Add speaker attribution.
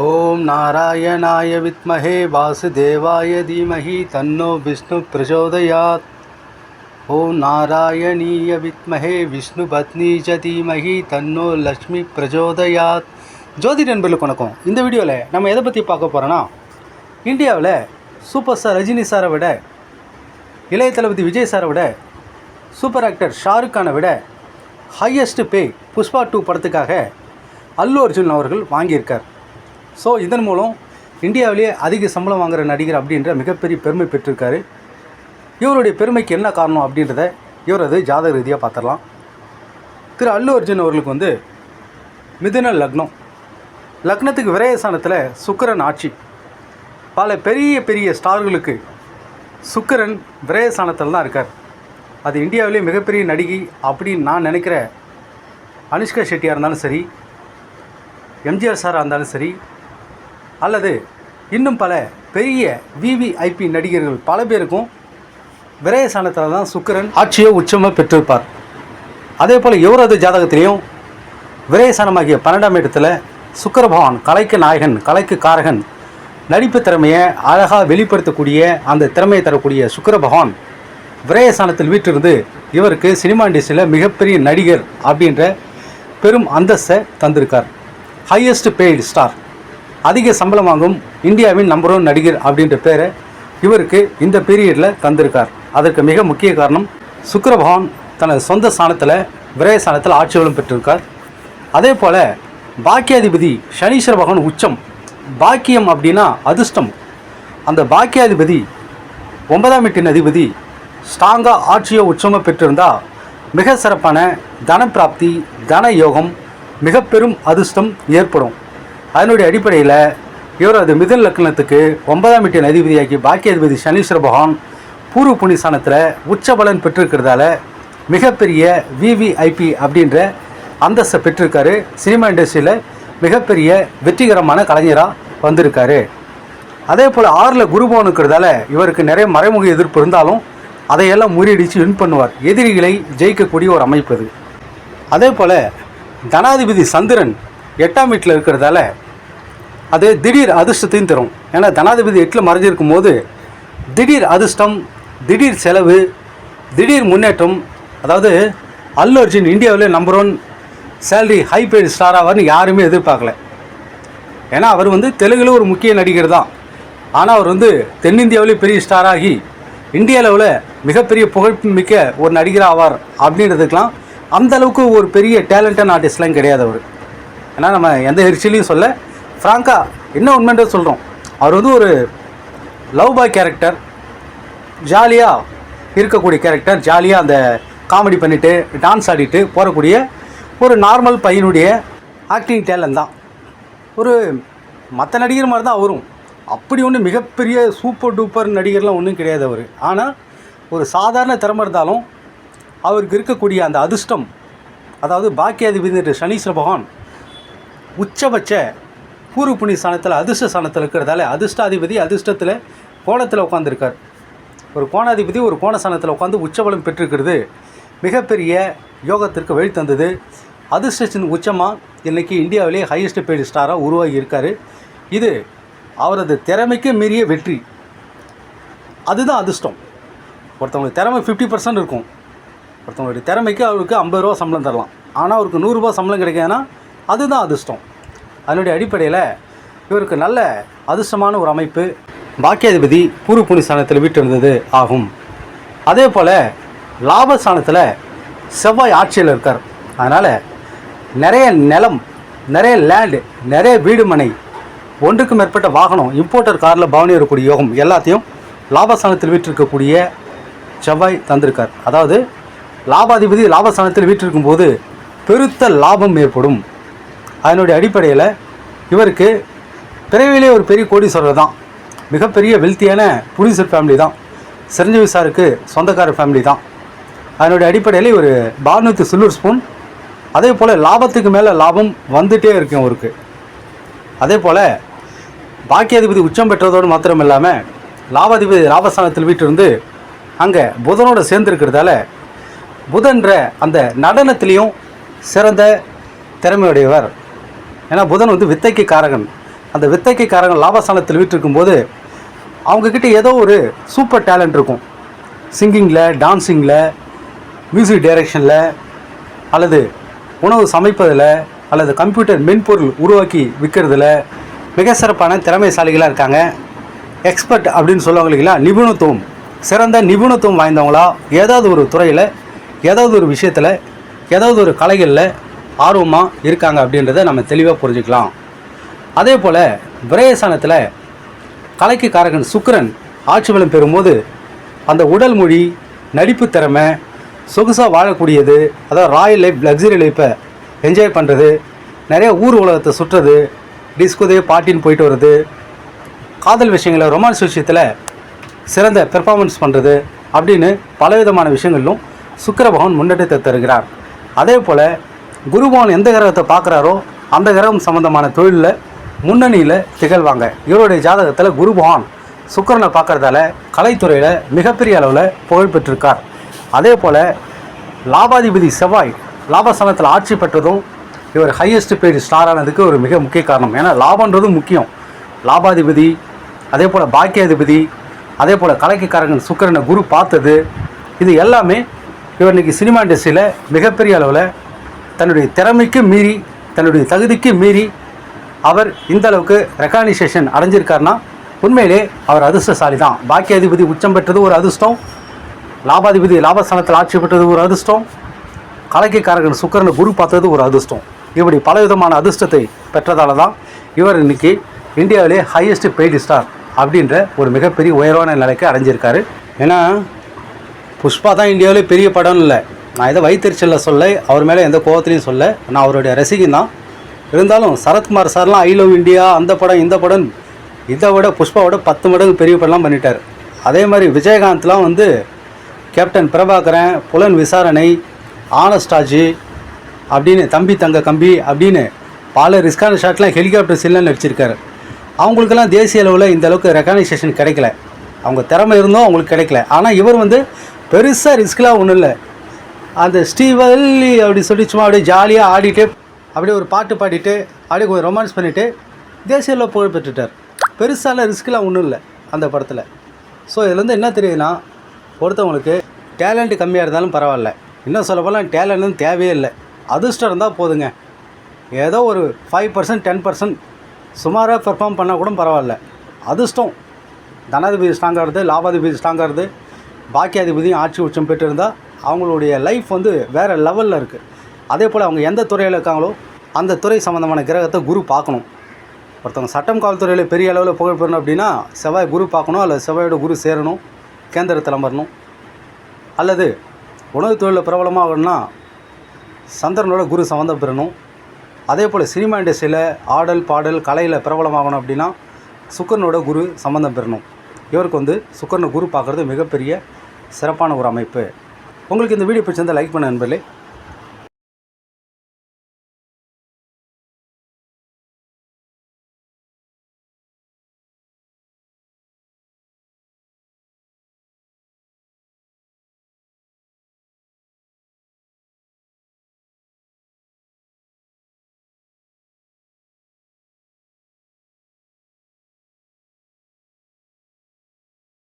Speaker 1: ஓம் நாராயணாய வித்மஹே வாசுதேவாய தீமஹி தன்னோ விஷ்ணு பிரச்சோதயாத் ஓம் நாராயணீய வித்மஹே விஷ்ணு பத்னி தீமஹி தன்னோ லக்ஷ்மி பிரச்சோதயாத் ஜோதி நண்பர்களுக்கு வணக்கம். இந்த வீடியோவில் நம்ம எதை பற்றி பார்க்க போகிறோன்னா இந்தியாவில் சூப்பர் ஸ்டார் ரஜினி சாரை விட இளைய தளபதி விஜய் சாரை விட சூப்பர் ஆக்டர் ஷாருக் கானை விட ஹையஸ்ட் பே புஷ்பா டூ படத்துக்காக அல்லு அர்ஜுன் அவர்கள் வாங்கியிருக்கார். ஸோ இதன் மூலம் இந்தியாவிலேயே அதிக சம்பளம் வாங்குகிற நடிகர் அப்படின்ற மிகப்பெரிய பெருமை பெற்றிருக்காரு. இவருடைய பெருமைக்கு என்ன காரணம் அப்படின்றத இவரது ஜாதக ரீதியாக பார்த்துடலாம். திரு அல்லு அர்ஜுன் அவர்களுக்கு வந்து மிதுன லக்னம். லக்னத்துக்கு விரயசானத்தில் சுக்கரன் ஆட்சி. பல பெரிய பெரிய ஸ்டார்களுக்கு சுக்கரன் விரயசானத்தில் தான் இருக்கார். அது இந்தியாவிலே மிகப்பெரிய நடிகை அப்படின்னு நான் நினைக்கிற அனுஷ்கா ஷெட்டியாக இருந்தாலும் சரி எம்ஜிஆர் சாராக இருந்தாலும் சரி அல்லது இன்னும் பல பெரிய விவிஐபி நடிகர்கள் பல பேருக்கும் விரயசானத்தில் தான் சுக்கரன் ஆட்சியோ உச்சமாக பெற்றிருப்பார். அதே போல் இவரது ஜாதகத்திலையும் விரயசானமாகிய பன்னெண்டாம் இடத்துல சுக்கரபவான் கலைக்கு நாயகன் கலைக்கு காரகன் நடிப்பு திறமையை அழகாக வெளிப்படுத்தக்கூடிய அந்த திறமையை தரக்கூடிய சுக்கிர பகவான் விரயசானத்தில் வீட்டிலிருந்து இவருக்கு சினிமா இண்டஸ்ட்ரியில் மிகப்பெரிய நடிகர் அப்படின்ற பெரும் அந்தஸ்தை தந்திருக்கார். ஹையஸ்ட் பெய்டு ஸ்டார் அதிக சம்பளம் வாங்கும் இந்தியாவின் நம்பர் ஒன் நடிகர் அப்படின்ற பேரை இவருக்கு இந்த பீரியடில் தந்திருக்கார். அதற்கு மிக முக்கிய காரணம் சுக்கிர பகவான் தனது சொந்த ஸ்தானத்தில் விரயஸ்தானத்தில் ஆட்சி வளம் பெற்றிருக்கார். அதே போல் பாக்கியாதிபதி சனீஸ்வர பகவான் உச்சம். பாக்கியம் அப்படின்னா அதிர்ஷ்டம். அந்த பாக்கியாதிபதி ஒன்பதாம் வீட்டின் அதிபதி ஸ்ட்ராங்காக ஆட்சியோ உச்சமோ பெற்றிருந்தால் மிக சிறப்பான தனப்பிராப்தி தன யோகம் மிக பெரும் அதிர்ஷ்டம் ஏற்படும். அதனுடைய அடிப்படையில் இவரது மிதன் லக்னத்துக்கு ஒன்பதாம் வீட்டின் அதிபதியாகி பாக்கியாதிபதி சனீஸ்வர பகவான் பூர்வ புண்ணியஸ்தானத்தில் உச்ச பலன் பெற்றிருக்கிறதால மிகப்பெரிய விவிஐபி அப்படின்ற அந்தஸ்தை பெற்றிருக்காரு. சினிமா இண்டஸ்ட்ரியில் மிகப்பெரிய வெற்றிகரமான கலைஞராக வந்திருக்காரு. அதே போல் ஆறில் குருபவன் இருக்கிறதால இவருக்கு நிறைய மறைமுக எதிர்ப்பு இருந்தாலும் அதையெல்லாம் முறியடித்து வின் பண்ணுவார். எதிரிகளை ஜெயிக்கக்கூடிய ஒரு அமைப்பு அது. அதே போல் தனாதிபதி சந்திரன் எட்டாம் வீட்டில் இருக்கிறதால அது திடீர் அதிர்ஷ்டத்தையும் தரும். ஏன்னா தனாதிபதி எட்டில் மறைஞ்சிருக்கும் போது திடீர் அதிர்ஷ்டம் திடீர் செலவு திடீர் முன்னேற்றம் அதாவது அல்லு அர்ஜுன் இந்தியாவிலே number one salary high paid ஸ்டாராவார்னு யாருமே எதிர்பார்க்கல. ஏன்னா அவர் வந்து தெலுங்கில் ஒரு முக்கிய நடிகர் தான். ஆனால் அவர் வந்து தென்னிந்தியாவிலே பெரிய ஸ்டாராகி இந்திய அளவில் மிகப்பெரிய புகழ்மிக்க ஒரு நடிகர் ஆவார் அப்படின்றதுக்கெலாம் அந்த அளவுக்கு ஒரு பெரிய டேலண்டான ஆர்டிஸ்ட்லாம் கிடையாது அவர். ஏன்னா நம்ம எந்த எரிச்சலையும் சொல்ல ஃப்ராங்கா என்ன உண்மைன்றது சொல்கிறோம் அவர் வந்து ஒரு லவ் பாய் கேரக்டர் ஜாலியாக இருக்கக்கூடிய கேரக்டர் ஜாலியாக அந்த காமெடி பண்ணிவிட்டு டான்ஸ் ஆடிட்டு போகக்கூடிய ஒரு நார்மல் பையனுடைய ஆக்டிங் டேலண்ட் தான். ஒரு மற்ற நடிகர் மாதிரி தான் அவரும். அப்படி ஒன்றும் மிகப்பெரிய சூப்பர் டூப்பர் நடிகர்லாம் ஒன்றும் கிடையாது அவர். ஆனால் ஒரு சாதாரண திறமை இருந்தாலும் அவருக்கு இருக்கக்கூடிய அந்த அதிர்ஷ்டம் அதாவது பாக்கியாதிபதி சனீஸ்வர பகவான் உச்சபட்ச பூர்வ புண்ணிய ஸ்தானத்தில் அதிர்ஷ்ட ஸ்தானத்தில் இருக்கிறதால அதிர்ஷ்டாதிபதி அதிர்ஷ்டத்தில் கோணத்தில் உட்காந்துருக்கார் ஒரு கோணாதிபதி ஒரு கோணஸ்தானத்தில் உட்காந்து உச்சபலம் பெற்றிருக்கிறது. மிகப்பெரிய யோகத்திற்கு வழி தந்தது. அதிர்ஷ்டத்தின் உச்சமாக இன்றைக்கி இந்தியாவிலே ஹையஸ்ட் பெய்டு ஸ்டாராக உருவாகி இருக்கார். இது அவரது திறமைக்கு மீறிய வெற்றி. அதுதான் அதிர்ஷ்டம். ஒருத்தவங்களுக்கு திறமை ஃபிஃப்டி பர்சன்ட் இருக்கும். ஒருத்தவங்களுடைய திறமைக்கு அவருக்கு ஐம்பது ரூபா சம்பளம் தரலாம். ஆனால் அவருக்கு நூறுரூபா சம்பளம் கிடைக்காதுன்னா அதுதான் அதிர்ஷ்டம். அதனுடைய அடிப்படையில் இவருக்கு நல்ல அதிர்ஷ்டமான ஒரு அமைப்பு பாக்கியாதிபதி பூர்வ புனிஸ்தானத்தில் வீட்டிருந்தது ஆகும். அதே போல் லாபஸ்தானத்தில் செவ்வாய் ஆட்சியில் இருக்கார். அதனால் நிறைய நிலம் நிறைய லேண்டு நிறைய வீடு மனை ஒன்றுக்கு மேற்பட்ட வாகனம் இம்போர்ட்டர் காரில் பவனி வரக்கூடிய யோகம் எல்லாத்தையும் லாபஸ்தானத்தில் வீற்றிருக்கக்கூடிய செவ்வாய் தந்திருக்கார். அதாவது லாபாதிபதி லாபஸ்தானத்தில் வீற்றிருக்கும் போது பெருத்த லாபம் ஏற்படும். அதனுடைய அடிப்படையில் இவருக்கு பிறவிலே ஒரு பெரிய கோடீஸ்வரர் தான். மிகப்பெரிய வெல்த்தியான புரிசர் ஃபேமிலி தான். சிரஞ்சீவி சாருக்கு சொந்தக்கார ஃபேமிலி தான். அதனுடைய அடிப்படையில் இவர் பானுத்து சில்வர் ஸ்பூன் அதே போல் லாபத்துக்கு மேலே லாபம் வந்துகிட்டே இருக்கும் அவருக்கு அதே போல் பாக்கியாதிபதி உச்சம் பெற்றதோடு மாத்திரம் இல்லாமல் லாபாதிபதி லாபஸ்தானத்தில் வீட்டிலிருந்து அங்கே புதனோட சேர்ந்துருக்கிறதால புதன்ற அந்த நடனத்திலையும் சிறந்த திறமையுடையவர். ஏன்னா புதன் வந்து வித்தைக்கு காரகன் அந்த வித்தைக்கைக்காரங்க லாபஸ்தானத்தில் வீட்டிருக்கும் போது அவங்கக்கிட்ட ஏதோ ஒரு சூப்பர் டேலண்ட் இருக்கும். சிங்கிங்கில் டான்ஸிங்கில் மியூசிக் டைரக்ஷனில் அல்லது உணவு சமைப்பதில் அல்லது கம்ப்யூட்டர் மென்பொருள் உருவாக்கி விற்கிறதுல மிக சிறப்பான திறமைசாலிகளாக இருக்காங்க. எக்ஸ்பர்ட் அப்படின்னு சொல்லுவாங்க நிபுணத்துவம் சிறந்த நிபுணத்துவம் வாய்ந்தவங்களா ஏதாவது ஒரு துறையில் ஏதாவது ஒரு விஷயத்தில் ஏதாவது ஒரு கலைகளில் ஆர்வமாக இருக்காங்க அப்படின்றத நம்ம தெளிவாக புரிஞ்சுக்கலாம். அதே போல் விரயசானத்தில் கலைக்கு காரகன் சுக்கரன் ஆட்சி பலம் பெறும்போது அந்த உடல் மொழி நடிப்பு திறமை சொகுசாக வாழக்கூடியது அதாவது ராயல் லைஃப் லக்ஸரி லைஃப்பை என்ஜாய் பண்ணுறது நிறைய ஊர் உலகத்தை சுற்றுறது டிஸ்கோதே பாட்டின்னு போயிட்டு வர்றது காதல் விஷயங்களை ரொமான்ஸ் விஷயத்தில் சிறந்த பெர்ஃபார்மன்ஸ் பண்ணுறது அப்படின்னு பலவிதமான விஷயங்களிலும் சுக்கர பகவான் முன்னேற்றத்தை தருகிறார். அதே போல் குருபவன் எந்த கிரகத்தை பார்க்குறாரோ அந்த கிரகம் சம்மந்தமான தொழிலில் முன்னணியில் திகழ்வாங்க. இவருடைய ஜாதகத்தில் குருபவான் சுக்கரனை பார்க்குறதால கலைத்துறையில் மிகப்பெரிய அளவில் புகழ் பெற்றிருக்கார். அதே போல் லாபாதிபதி செவ்வாய் லாபஸ்தானத்தில் ஆட்சி பெற்றதும் இவர் ஹையஸ்ட் பெய்டு ஸ்டார் ஆனதுக்கு ஒரு மிக முக்கிய காரணம். ஏன்னா லாபன்றதும் முக்கியம். லாபாதிபதி அதே போல் பாக்கியாதிபதி அதே போல் கலைக்குக்காரங்க சுக்கிரனை குரு பார்த்தது இது எல்லாமே இவர் இன்னைக்கு சினிமா இண்டஸ்ட்ரியில் மிகப்பெரிய அளவில் தன்னுடைய திறமைக்கு மீறி தன்னுடைய தகுதிக்கு மீறி அவர் இந்த அளவுக்கு ரெகானைசேஷன் அடைஞ்சிருக்காருன்னா உண்மையிலே அவர் அதிர்ஷ்டசாலி தான் பாக்கியாதிபதி உச்சம் பெற்றது ஒரு அதிர்ஷ்டம். லாபாதிபதி லாபஸ்தானத்தில் ஆட்சி பெற்றது ஒரு அதிர்ஷ்டம். கலைக்கைக்காரர்கள் சுக்கரனை குரு பார்த்தது ஒரு அதிர்ஷ்டம். இப்படி பலவிதமான அதிர்ஷ்டத்தை பெற்றதால தான் இவர் இன்னைக்கு இந்தியாவிலே ஹையஸ்ட் பெய்டு ஸ்டார் அப்படின்ற ஒரு மிகப்பெரிய உயர்வான நிலைக்கு அடைஞ்சிருக்காரு. ஏன்னா புஷ்பா தான் இந்தியாவிலே பெரிய படம்னு இல்லை. நான் எதை வைத்தறிச்சலில் சொல்ல அவர் மேலே எந்த கோவத்திலையும் சொல்ல நான் அவருடைய ரசிகன் தான். இருந்தாலும் சரத்குமார் சார்லாம் ஐ லவ் இண்டியா அந்த படம் இந்த படம் இதை விட புஷ்பாவோட பத்து மடங்கு பெரிய படம்லாம் பண்ணிட்டார். அதே மாதிரி விஜயகாந்த்லாம் வந்து கேப்டன் பிரபாகரன் புலன் விசாரணை ஆனஸ்டாஜி அப்படின்னு தம்பி தங்க கம்பி அப்படின்னு பல ரிஸ்கான ஷாட்லாம் ஹெலிகாப்டர் சில்லில் நடிச்சிருக்காரு. அவங்களுக்கெல்லாம் தேசிய அளவில் இந்த அளவுக்கு ரெகனைசேஷன் கிடைக்கல. அவங்க திறமை இருந்தும் அவங்களுக்கு கிடைக்கல. ஆனால் இவர் வந்து பெருசாக ரிஸ்க்லாம் ஒன்றும் இல்லை. அந்த ஸ்ரீவல்லி அப்படி சொல்லி சும்மா அப்படியே ஜாலியாக ஆடிட்டு அப்படியே ஒரு பாட்டு பாடிட்டு அப்படியே கொஞ்சம் ரொமான்ஸ் பண்ணிவிட்டு தேசியில் புகழ் பெற்றுட்டார். பெருசால ரிஸ்க்லாம் ஒன்றும் இல்லை அந்த படத்தில். ஸோ இதுலேருந்து என்ன தெரியுதுன்னா ஒருத்தவங்களுக்கு டேலண்ட் கம்மியாக இருந்தாலும் பரவாயில்ல. இன்னும் சொல்ல போனால் டேலண்ட்னு தேவையே இல்லை. அதிர்ஷ்டம் இருந்தால் போதுங்க. ஏதோ ஒரு ஃபைவ் பர்சன்ட் டென் பர்சன்ட் சுமாராக பெர்ஃபார்ம் பண்ணால் கூட பரவாயில்ல. அதிர்ஷ்டம். தனாதிபதி ஸ்ட்ராங்காக இருந்து லாபாதிபதி ஸ்ட்ராங்காக இருந்து பாக்கியாதிபதியும் ஆட்சி உச்சம் பெற்றிருந்தால் அவங்களுடைய லைஃப் வந்து வேறு லெவலில் இருக்குது அதே போல் அவங்க எந்த துறையில் இருக்காங்களோ அந்த துறை சம்மந்தமான கிரகத்தை குரு பார்க்கணும். ஒருத்தவங்க சட்டம் காவல்துறையில் பெரிய அளவில் புகழ் பெறணும் அப்படின்னா செவ்வாய் குரு பார்க்கணும் அல்லது செவ்வாயோட குரு சேரணும் கேந்திரத்தில் அமரணும். அல்லது உணவு தொழிலில் பிரபலமாகணும்னா சந்திரனோட குரு சம்மந்தம் பெறணும். அதே போல் சினிமா இண்டஸ்ட்ரியில் ஆடல் பாடல் கலையில் பிரபலமாகணும் அப்படின்னா சுக்கரனோட குரு சம்மந்தம் பெறணும். இவருக்கு வந்து சுக்கரனை குரு பார்க்குறது மிகப்பெரிய சிறப்பான ஒரு அமைப்பு. உங்களுக்கு இந்த வீடியோ பிடிச்சிருந்தால் லைக் பண்ண நண்பர்களே.